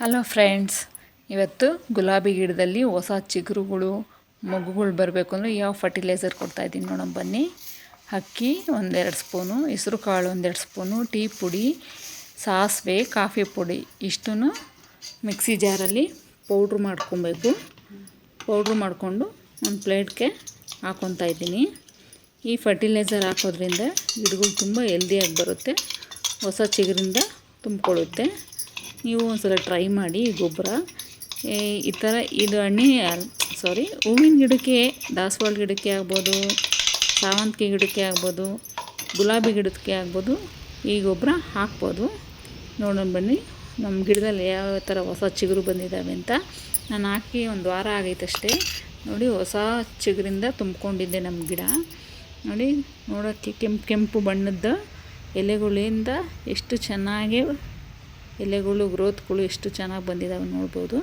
Hello friends ಇವತ್ತು ಗುಲಾಬಿ ಗಿಡದಲ್ಲಿ ಹೊಸ ಚಿಗುರುಗಳು ಮಗುಗಳು ಬರಬೇಕು ಅಂದರೆ ಯಾವ ಫರ್ಟಿಲೈಸರ್ ಕೊಡ್ತಾಯಿದ್ದೀನಿ ನೋಡೋಣ, ಬನ್ನಿ. ಅಕ್ಕಿ ಒಂದೆರಡು ಸ್ಪೂನು, ಹೆಸ್ರು ಕಾಳು ಒಂದೆರಡು ಸ್ಪೂನು, ಟೀ ಪುಡಿ, ಸಾಸಿವೆ, ಕಾಫಿ ಪುಡಿ ಇಷ್ಟನ್ನು ಮಿಕ್ಸಿ ಜಾರಲ್ಲಿ ಪೌಡ್ರ್ ಮಾಡ್ಕೊಬೇಕು. ಪೌಡ್ರ್ ಮಾಡಿಕೊಂಡು ಒಂದು ಪ್ಲೇಟ್ಗೆ ಹಾಕೊತಾ ಇದ್ದೀನಿ. ಈ ಫರ್ಟಿಲೈಸರ್ ಹಾಕೋದ್ರಿಂದ ಗಿಡಗಳು ತುಂಬ ಹೆಲ್ದಿಯಾಗಿ ಬರುತ್ತೆ. ಹೊಸ ಚಿಗುರಿಂದ ತುಂಬಿಕೊಳ್ಳುತ್ತೆ. ನೀವು ಒಂದ್ಸಲ ಟ್ರೈ ಮಾಡಿ ಗೊಬ್ಬರ. ಈ ಥರ ಇದು ಹಣ್ಣಿ ಸಾರಿ ಹೂವಿನ ಗಿಡಕ್ಕೆ, ದಾಸವಾಳ ಗಿಡಕ್ಕೆ ಆಗ್ಬೋದು, ಸಾವಂತಿಗೆ ಗಿಡಕ್ಕೆ ಆಗ್ಬೋದು, ಗುಲಾಬಿ ಗಿಡಕ್ಕೆ ಆಗ್ಬೋದು ಈ ಗೊಬ್ಬರ ಹಾಕ್ಬೋದು. ನೋಡೋಣ ಬನ್ನಿ, ನಮ್ಮ ಗಿಡದಲ್ಲಿ ಯಾವ ಥರ ಹೊಸ ಚಿಗುರು ಬಂದಿದ್ದಾವೆ ಅಂತ. ನಾನು ಹಾಕಿ ಒಂದು ವಾರ ಆಗೈತಷ್ಟೇ. ನೋಡಿ, ಹೊಸ ಚಿಗುರಿಂದ ತುಂಬಿಕೊಂಡಿದ್ದೆ ನಮ್ಮ ಗಿಡ. ನೋಡಿ ನೋಡೋಕ್ಕೆ ಕೆಂಪು ಕೆಂಪು ಬಣ್ಣದ ಎಲೆಗಳಿಂದ ಎಷ್ಟು ಚೆನ್ನಾಗಿ ಎಲೆಗಳು, ಗ್ರೋತ್ಗಳು ಎಷ್ಟು ಚೆನ್ನಾಗಿ ಬಂದಿದ್ದಾವೆ ನೋಡ್ಬೋದು.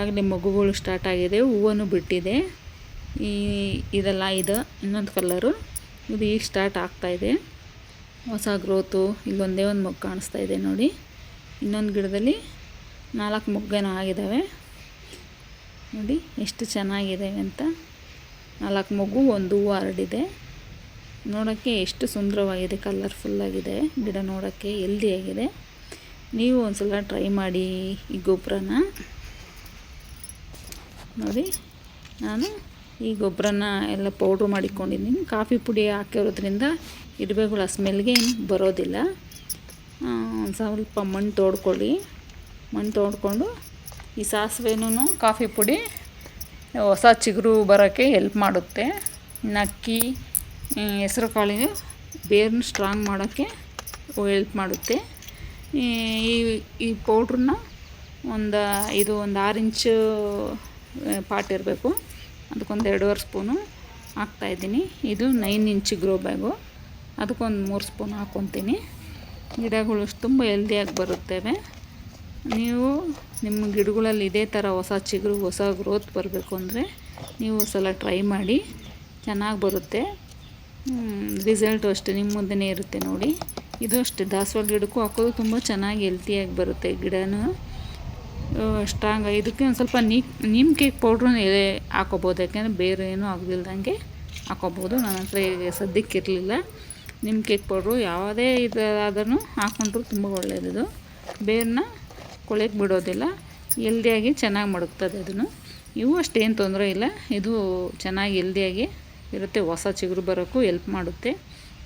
ಆಗಲೇ ಮಗುಗಳು ಸ್ಟಾರ್ಟ್ ಆಗಿದೆ, ಹೂವನ್ನು ಬಿಟ್ಟಿದೆ. ಈ ಇದೆಲ್ಲ ಇದು, ಇನ್ನೊಂದು ಕಲರು ಇದು ಈಗ ಸ್ಟಾರ್ಟ್ ಆಗ್ತಾಯಿದೆ ಹೊಸ ಗ್ರೋತು ಇಲ್ಲೊಂದೇ ಒಂದು ಮೊಗ್ಗು ಕಾಣಿಸ್ತಾ ಇದೆ ನೋಡಿ. ಇನ್ನೊಂದು ಗಿಡದಲ್ಲಿ ನಾಲ್ಕು ಮೊಗ್ಗೇನೋ ಆಗಿದ್ದಾವೆ ನೋಡಿ, ಎಷ್ಟು ಚೆನ್ನಾಗಿದೆ ಅಂತ. ನಾಲ್ಕು ಮಗು, ಒಂದು ಹೂವು ಹರಡಿದೆ ನೋಡೋಕ್ಕೆ ಎಷ್ಟು ಸುಂದರವಾಗಿದೆ ಕಲರ್ಫುಲ್ಲಾಗಿದೆ ಗಿಡ ನೋಡೋಕ್ಕೆ ಹೆಲ್ದಿಯಾಗಿದೆ ನೀವು ಒಂದ್ಸಲ ಟ್ರೈ ಮಾಡಿ ಈ ಗೊಬ್ಬರನ ನೋಡಿ, ನಾನು ಈ ಗೊಬ್ಬರನ ಎಲ್ಲ ಪೌಡ್ರ್ ಮಾಡಿಕೊಂಡಿದ್ದೀನಿ. ಕಾಫಿ ಪುಡಿ ಹಾಕಿರೋದ್ರಿಂದ ಇರುವೆಗಳ ಸ್ಮೆಲ್ಗೆ ಏನು ಬರೋದಿಲ್ಲ. ಒಂದು ಸ್ವಲ್ಪ ಮಣ್ಣು ತೋಡ್ಕೊಳ್ಳಿ. ಮಣ್ಣು ತೋಡ್ಕೊಂಡು ಈ ಸಾಸಿವೆನೂ ಕಾಫಿ ಪುಡಿ ಹೊಸ ಚಿಗುರು ಬರೋಕ್ಕೆ ಹೆಲ್ಪ್ ಮಾಡುತ್ತೆ. ನಕ್ಕಿ ಹೆಸರು ಕಾಳಿಗೆ ಬೇರ್ನ ಸ್ಟ್ರಾಂಗ್ ಮಾಡೋಕ್ಕೆ ಹೆಲ್ಪ್ ಮಾಡುತ್ತೆ. ಈ ಈ ಪೌಡ್ರನ್ನ ಒಂದು ಇದು ಒಂದು ಆರು ಇಂಚು ಪಾಟ್ ಇರಬೇಕು. ಅದಕ್ಕೊಂದು ಎರಡೂವರೆ ಸ್ಪೂನು ಹಾಕ್ತಾಯಿದ್ದೀನಿ ಇದು ನೈನ್ ಇಂಚ್ ಗ್ರೋ ಬ್ಯಾಗು. ಅದಕ್ಕೊಂದು ಮೂರು ಸ್ಪೂನ್ ಹಾಕ್ಕೊತೀನಿ ಗಿಡಗಳು ತುಂಬ ಹೆಲ್ದಿಯಾಗಿ ಬರುತ್ತವೆ. ನೀವು ನಿಮ್ಮ ಗಿಡಗಳಲ್ಲಿ ಇದೇ ಥರ ಹೊಸ ಚಿಗುರು, ಹೊಸ ಗ್ರೋತ್ ಬರಬೇಕು ಅಂದರೆ ನೀವು ಸಲ ಟ್ರೈ ಮಾಡಿ. ಚೆನ್ನಾಗಿ ಬರುತ್ತೆ. ರಿಸಲ್ಟು ಅಷ್ಟೇ. ನಿಮ್ಮ ಮುಂದೆನೇ ಇರುತ್ತೆ ನೋಡಿ. ಇದು ಅಷ್ಟೇ, ದಾಸವಾಳ ಗಿಡಕ್ಕೂ ಹಾಕೋದು ತುಂಬ ಚೆನ್ನಾಗಿ ಹೆಲ್ತಿಯಾಗಿ ಬರುತ್ತೆ ಗಿಡನೂ. ಸ್ಟ್ರಾಂಗ್ ಇದಕ್ಕೆ ಒಂದು ಸ್ವಲ್ಪ ನೀ, ನೀಮ್ ಕೇಕ್ ಪೌಡ್ರೂ ಹಾಕೋಬೋದು, ಯಾಕೆಂದರೆ ಬೇರೆ ಏನೂ ಆಗದಿಲ್ದಂಗೆ ಹಾಕೋಬೋದು. ನನ್ನ ಹತ್ರ ಈಗ ಸದ್ಯಕ್ಕೆ ಇರಲಿಲ್ಲ. ನಿಮ್ ಕೇಕ್ ಪೌಡ್ರು ಯಾವುದೇ ಇದಾದ್ರೂ ಹಾಕ್ಕೊಂಡ್ರು ತುಂಬ ಒಳ್ಳೆಯದು ಬೇರನ್ನ ಕೊಳೆಯಕ್ಕೆ ಬಿಡೋದಿಲ್ಲ ಎಲ್ದಿಯಾಗಿ ಚೆನ್ನಾಗಿ ಮಡಗ್ತದೆ ಅದನ್ನು. ಇವು ಅಷ್ಟೇನು ತೊಂದರೆ ಇಲ್ಲ. ಇದು ಚೆನ್ನಾಗಿ ಎಲ್ದಿಯಾಗಿ ಇರುತ್ತೆ. ಹೊಸ ಚಿಗುರು ಬರೋಕ್ಕೂ ಎಲ್ಪ್ ಮಾಡುತ್ತೆ.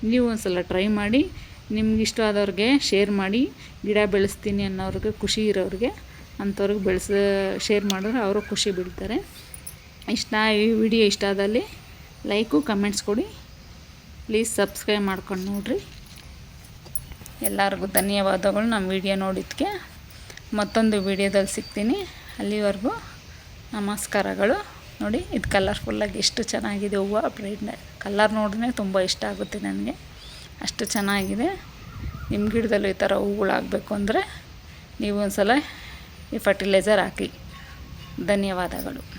ನೀವು ಒಂದು ಸಲ ಟ್ರೈ ಮಾಡಿ ನಿಮ್ಗೆ ಇಷ್ಟ ಆದವ್ರಿಗೆ ಶೇರ್ ಮಾಡಿ, ಗಿಡ ಬೆಳೆಸ್ತೀನಿ ಅನ್ನೋರಿಗೆ ಖುಷಿ ಇರೋರಿಗೆ ಅಂಥವ್ರಿಗೆ ಬೆಳೆಸ ಶೇರ್ ಮಾಡಿದ್ರೆ ಅವರು ಖುಷಿ ಬೀಳ್ತಾರೆ. ಇಷ್ಟ ಈ ವಿಡಿಯೋ ಇಷ್ಟ ಆದಲ್ಲಿ ಲೈಕು ಕಮೆಂಟ್ಸ್ ಕೊಡಿ. ಪ್ಲೀಸ್ ಸಬ್ಸ್ಕ್ರೈಬ್ ಮಾಡ್ಕೊಂಡು ನೋಡಿರಿ. ಎಲ್ಲರಿಗೂ ಧನ್ಯವಾದಗಳು ನಮ್ಮ ವಿಡಿಯೋ ನೋಡಿದ್ದಕ್ಕೆ ಮತ್ತೊಂದು ವಿಡಿಯೋದಲ್ಲಿ ಸಿಗ್ತೀನಿ. ಅಲ್ಲಿವರೆಗೂ ನಮಸ್ಕಾರಗಳು. ನೋಡಿ, ಇದು ಕಲರ್ಫುಲ್ಲಾಗಿ ಎಷ್ಟು ಚೆನ್ನಾಗಿದೆ. ಹೂವು ಬ್ರೈಡ್ ಕಲರ್ ನೋಡಿದ್ರೆ ತುಂಬ ಇಷ್ಟ ಆಗುತ್ತೆ ನನಗೆ. ಅಷ್ಟು ಚೆನ್ನಾಗಿದೆ. ನಿಮ್ಮ ಗಿಡದಲ್ಲೂ ಈ ಥರ ಹೂಗಳಾಗಬೇಕು ಅಂದರೆ ನೀವು ಒಂದು ಸಲ ಈ ಫರ್ಟಿಲೈಸರ್ ಹಾಕಿ. ಧನ್ಯವಾದಗಳು.